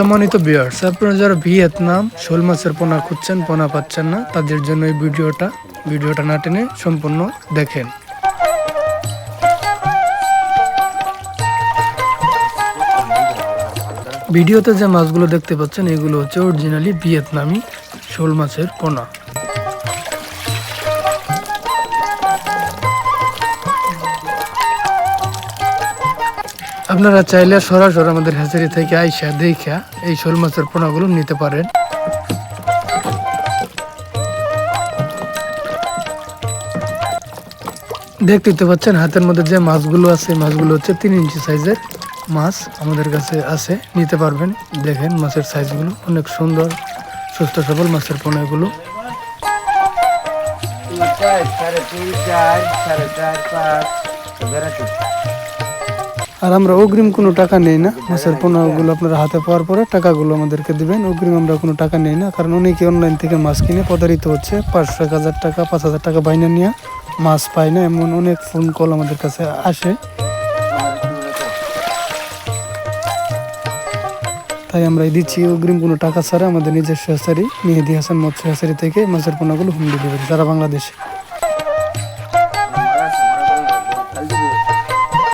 সম্মানিত ভিউয়ার্স আপনারা যারা ভিয়েতনাম শোল মাছের পোনা খুঁজছেন, পোনা পাচ্ছেন না, তাদের জন্য এই ভিডিওটা ভিডিওটা না টেনে সম্পূর্ণ দেখেন। ভিডিওতে যে মাছগুলো দেখতে পাচ্ছেন, এগুলো হচ্ছে অরিজিনালি ভিয়েতনামি শোল মাছের পোনা। আপনারা চাইলে সরাসরি আমাদের হ্যাচারি থেকে আইসা দেখা এই শোল মাছের পোনাগুলো নিতে পারেন। দেখতে তো পাচ্ছেন, হাতের মধ্যে যে মাছগুলো আছে মাছগুলো হচ্ছে তিন ইঞ্চি সাইজের মাছ আমাদের কাছে আছে, নিতে পারবেন। দেখেন মাছের সাইজগুলো অনেক সুন্দর, সুস্থ সবল মাছের পোনা এগুলো তিন চার, সাড়ে তিন চার, সাড়ে চার, পাঁচ আর আমরা অগ্রিম কোনো টাকা নেই না। মাছের পোনাগুলো আপনারা হাতে পাওয়ার পরে টাকাগুলো আমাদেরকে দিবেন। অগ্রিম আমরা কোনো টাকা নেই না, কারণ অনেকে অনলাইন থেকে মাছ কিনে প্রতারিত হচ্ছে। পাঁচশো এক হাজার টাকা, পাঁচ হাজার টাকা বাইনা নিয়ে মাছ পায় না, এমন অনেক ফোন কল আমাদের কাছে আসে। তাই আমরা দিচ্ছি, অগ্রিম কোনো টাকা ছাড়া আমাদের নিজস্ব হ্যাচারি, মেহেদি হাসান মৎস্য হ্যাচারি থেকে মাছের পোনাগুলো হোম ডেলিভারি সারা বাংলাদেশে।